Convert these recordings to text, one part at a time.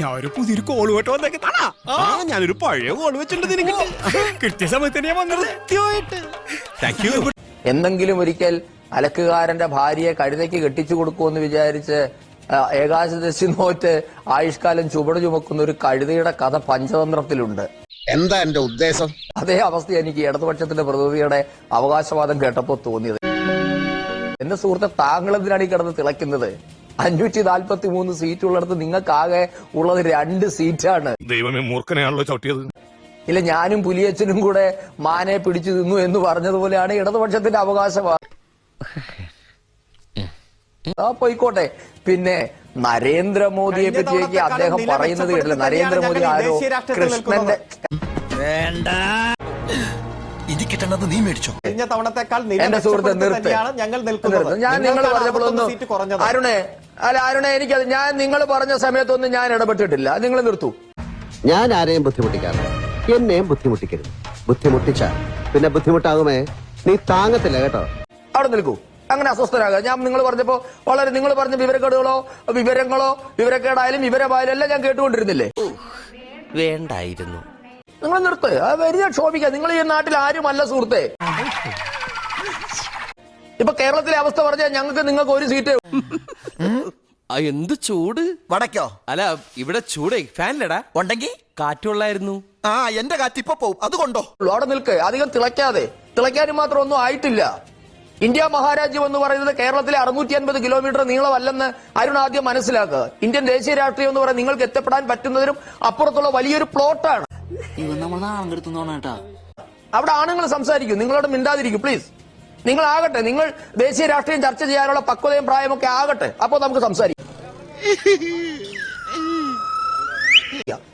ഞാൻ ഒരു പുതിയൊരു കോൾ കേട്ട് വന്നേക്കാണ് ആ. ഞാനൊരു പഴയ കോൾ വെച്ചിട്ടുണ്ട് നിനക്ക്. സമയത്ത് ഞാൻ വന്നത്. കൃത്യമായിട്ട്. താങ്ക് യു എന്തെങ്കിലും ഒരിക്കൽ അലക്കുകാരന്റെ ഭാര്യയെ കഴുതയ്ക്ക് കെട്ടിച്ചു കൊടുക്കുമെന്ന് വിചാരിച്ച് ആ, ഏകാദശി നോറ്റ് ആയുഷ്കാലം ചുവട് ചുമക്കുന്ന ഒരു കഴുതയുടെ കഥ പഞ്ചതന്ത്രത്തിലുണ്ട്. എന്താ എന്റെ ഉദ്ദേശം? അതേ അവസ്ഥ എനിക്ക് ഇടതുപക്ഷത്തിന്റെ പ്രതിനിധിയുടെ അവകാശവാദം കേട്ടപ്പോൾ തോന്നിയത്. എന്റെ സുഹൃത്തെ താങ്കൾ എന്തിനാണ് ഈ കിടന്ന് തിളയ്ക്കുന്നത്? അഞ്ഞൂറ്റി നാൽപ്പത്തി മൂന്ന് സീറ്റ് ഉള്ളിടത്ത് നിങ്ങൾക്കാകെ ഉള്ളത് രണ്ട് സീറ്റാണ്. ദൈവമേ മൂർഖനെയാണല്ലോ ചവിട്ടിയത്. ഇല്ല ഞാനും പുലിയച്ചനും കൂടെ മാനെ പിടിച്ചു തിന്നു എന്ന് പറഞ്ഞതുപോലെയാണ് ഇടതുപക്ഷത്തിന്റെ അവകാശവാദം ആ പോയിക്കോട്ടെ. പിന്നെ നരേന്ദ്രമോദിയെ പറ്റിയൊക്കെ അദ്ദേഹം പറയുന്നത് കേട്ടില്ല. നരേന്ദ്രമോദി ആരോ കൃഷ്ണന്റെ വേണ്ട. കൃഷ്ണന്റെ ഇനി കിട്ടേണ്ടത് നീ മേടിച്ചോ. കഴിഞ്ഞ തവണത്തെക്കാൾ എന്റെ സുഹൃത്ത് തന്നെയാണ് ഞങ്ങൾ നിൽക്കുന്നത്. ഞാൻ നിങ്ങൾ പറഞ്ഞപ്പോഴൊന്നും 61 സീറ്റ് കുറഞ്ഞത്. അരുണേ അല്ല അരുണേ എനിക്കത് ഞാൻ നിങ്ങൾ പറഞ്ഞ സമയത്തൊന്നും ഞാൻ ഇടപെട്ടിട്ടില്ല. നിങ്ങൾ നിർത്തു. ഞാൻ ആരെയും ബുദ്ധിമുട്ടിക്കാറില്ല. എന്നെയും ബുദ്ധിമുട്ടിക്കരുത്. ബുദ്ധിമുട്ടിച്ച പിന്നെ ബുദ്ധിമുട്ടാകുമേ. നീ താങ്ങത്തില്ല കേട്ടോ. അവിടെ നിൽക്കൂ. അങ്ങനെ അസ്വസ്ഥരാകുക. ഞാൻ നിങ്ങൾ പറഞ്ഞപ്പോ വളരെ നിങ്ങൾ പറഞ്ഞ വിവരക്കേടുകളോ വിവരങ്ങളോ വിവരക്കേടായാലും വിവരമായാലും എല്ലാം ഞാൻ കേട്ടുകൊണ്ടിരുന്നില്ലേ? വേണ്ടായിരുന്നു. നിങ്ങൾ നിർത്ത്. അത് വെറുതെ ക്ഷോഭിക്കുക നിങ്ങൾ ഈ നാട്ടിൽ ആരുമല്ല സുഹൃത്തെ. ഇപ്പൊ കേരളത്തിലെ അവസ്ഥ പറഞ്ഞാൽ ഞങ്ങൾക്ക് നിങ്ങൾക്ക് ഒരു സീറ്റേ ആ എന്ത് ചൂട്? വടക്കോ? അല്ല ഇവിടെ ചൂടേ. ഫാനിലടാ ഉണ്ടെങ്കി? കാറ്റുള്ളായിരുന്നു ആ എന്റെ കാറ്റ് ഇപ്പൊ പോവും. അതുകൊണ്ടോ ഉള്ളൂ. അവിടെ നിൽക്ക്. അധികം തിളയ്ക്കാതെ. തിളയ്ക്കാനും മാത്രം ഒന്നും ആയിട്ടില്ല. ഇന്ത്യ മഹാരാജ്യം എന്ന് പറയുന്നത് കേരളത്തിലെ അറുന്നൂറ്റി അൻപത് കിലോമീറ്റർ നീളമല്ലെന്ന് അരുൺ ആദ്യം മനസ്സിലാക്കുക. ഇന്ത്യൻ ദേശീയ രാഷ്ട്രീയം എന്ന് പറയുന്നത് നിങ്ങൾക്ക് എത്തപ്പെടാൻ പറ്റുന്നതിനും അപ്പുറത്തുള്ള വലിയൊരു പ്ലോട്ടാണ്. ഇവൻ നമ്മൾ നാളെ കെടുത്തുന്നോണ കേട്ടാ. അവിടെ ആണുങ്ങൾ സംസാരിക്കും. നിങ്ങളോട് മിണ്ടാതിരിക്കും പ്ലീസ് നിങ്ങൾ ആകട്ടെ. നിങ്ങൾ ദേശീയ രാഷ്ട്രീയം ചർച്ച ചെയ്യാനുള്ള പക്വതയും പ്രായമൊക്കെ ആകട്ടെ. അപ്പോൾ നമുക്ക് സംസാരിക്കാം.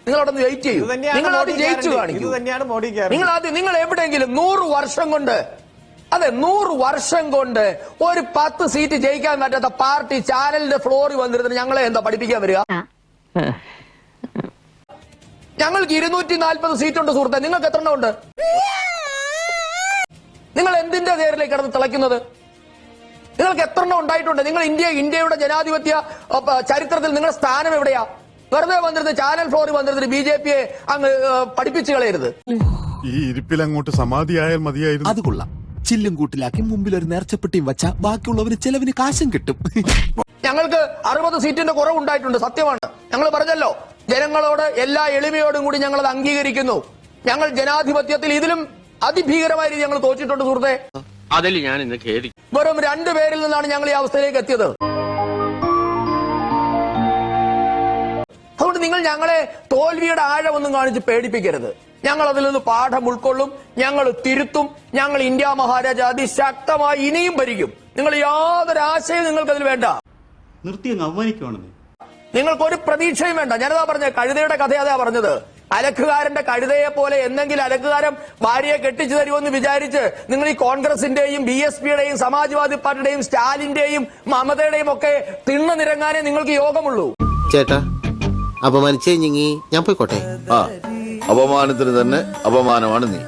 നിങ്ങളോടൊന്ന് വെയിറ്റ് ചെയ്യൂ. നിങ്ങൾ ആദ്യം ജയിച്ചു കാണിക്കും കാണിക്കൂ. ഇത് തന്നെയാണ് മോഡി ഗ്യാരണ്ടി. നിങ്ങൾ ആദ്യം നിങ്ങൾ എവിടെയെങ്കിലും നൂറ് വർഷം കൊണ്ട് അതെ നൂറ് വർഷം കൊണ്ട് ഒരു പത്ത് സീറ്റ് ജയിക്കാൻ പറ്റാത്ത പാർട്ടി ചാനലിന്റെ ഫ്ലോറിൽ വന്നിരുന്നിട്ട് ഞങ്ങളെ എന്താ പഠിപ്പിക്കാൻ വരിക? ഞങ്ങൾക്ക് ഇരുന്നൂറ്റി നാൽപ്പത് സീറ്റുണ്ട് സുഹൃത്തെ. നിങ്ങൾക്ക് എത്ര എണ്ണം ഉണ്ട്? നിങ്ങൾ എന്തിന്റെ നേരിലേക്ക് കിടന്ന് തിളയ്ക്കുന്നത്? നിങ്ങൾക്ക് എത്ര എണ്ണം ഉണ്ടായിട്ടുണ്ട്? നിങ്ങൾ ഇന്ത്യ ഇന്ത്യയുടെ ജനാധിപത്യ ചരിത്രത്തിൽ നിങ്ങളുടെ സ്ഥാനം എവിടെയാ? വെറുതെ വന്നിരുന്ന് ചാനൽ ഫ്ലോറിൽ വന്നിരുന്ന് ബി ജെ പിയെ അങ്ങ് പഠിപ്പിച്ചു കളയരുത്. ഈ ഇരിപ്പിൽ അങ്ങോട്ട് സമാധിയായാൽ മതിയായിരുന്നു. അത് കൊള്ളാം. ചില്ലും കൂട്ടിലാക്കി മുമ്പിൽ ഒരു നേർച്ചപ്പെട്ടിയും വെച്ച ബാക്കിയുള്ളവന് ചെലവിന് കാശും കിട്ടും. ഞങ്ങൾക്ക് അറുപത് സീറ്റിന്റെ കുറവുണ്ടായിട്ടുണ്ട് സത്യമാണ്. ഞങ്ങൾ പറഞ്ഞല്ലോ ജനങ്ങളോട് എല്ലാ എളിമയോടും കൂടി ഞങ്ങൾ അത് അംഗീകരിക്കുന്നു. ഞങ്ങൾ ജനാധിപത്യത്തിൽ ഇതിലും അതിഭീകരമായ രീതി ഞങ്ങൾ തോറ്റിട്ടുണ്ട് സുഹൃത്തെ. അതിൽ ഞാൻ ഇന്ന് ഖേദിക്കും. വെറും രണ്ടു പേരിൽ നിന്നാണ് ഞങ്ങൾ ഈ അവസ്ഥയിലേക്ക് എത്തിയത്. അതുകൊണ്ട് നിങ്ങൾ ഞങ്ങളെ തോൽവിയുടെ ആഴമൊന്നും കാണിച്ച് പേടിപ്പിക്കരുത്. ഞങ്ങൾ അതിൽ നിന്ന് പാഠം ഉൾക്കൊള്ളും ഞങ്ങൾ തിരുത്തും ഞങ്ങൾ ഇന്ത്യ മഹാരാജ അതിശക്തമായി ഇനിയും ഭരിക്കും. നിങ്ങൾ യാതൊരു ആശയം നിങ്ങൾക്ക് അതിൽ വേണ്ട. നിർത്തി അങ്ങ് അവമാനിക്കുവാണെന്നേ. നിങ്ങൾക്ക് ഒരു പ്രതീക്ഷയും വേണ്ട. ഞാനതാ പറഞ്ഞത് കഴുതയുടെ കഥ അതാ പറഞ്ഞത്. അലക്കുകാരന്റെ കഴുതയെ പോലെ എന്തെങ്കിലും അലക്കുകാരൻ ഭാര്യയെ കെട്ടിച്ചു തരുമെന്ന് വിചാരിച്ച് നിങ്ങൾ ഈ കോൺഗ്രസിന്റെയും ബി എസ് പിയുടെയും സമാജ്വാദി പാർട്ടിയുടെയും സ്റ്റാലിന്റെയും മമതയുടെയും ഒക്കെ തിണ്ണ നിരങ്ങാനേ നിങ്ങൾക്ക് യോഗമുള്ളൂ. ചേട്ടാ അപമാനിച്ചേ ഞാൻ പോയിക്കോട്ടെ? ആ അപമാനത്തിന് തന്നെ അപമാനമാണ് നീ.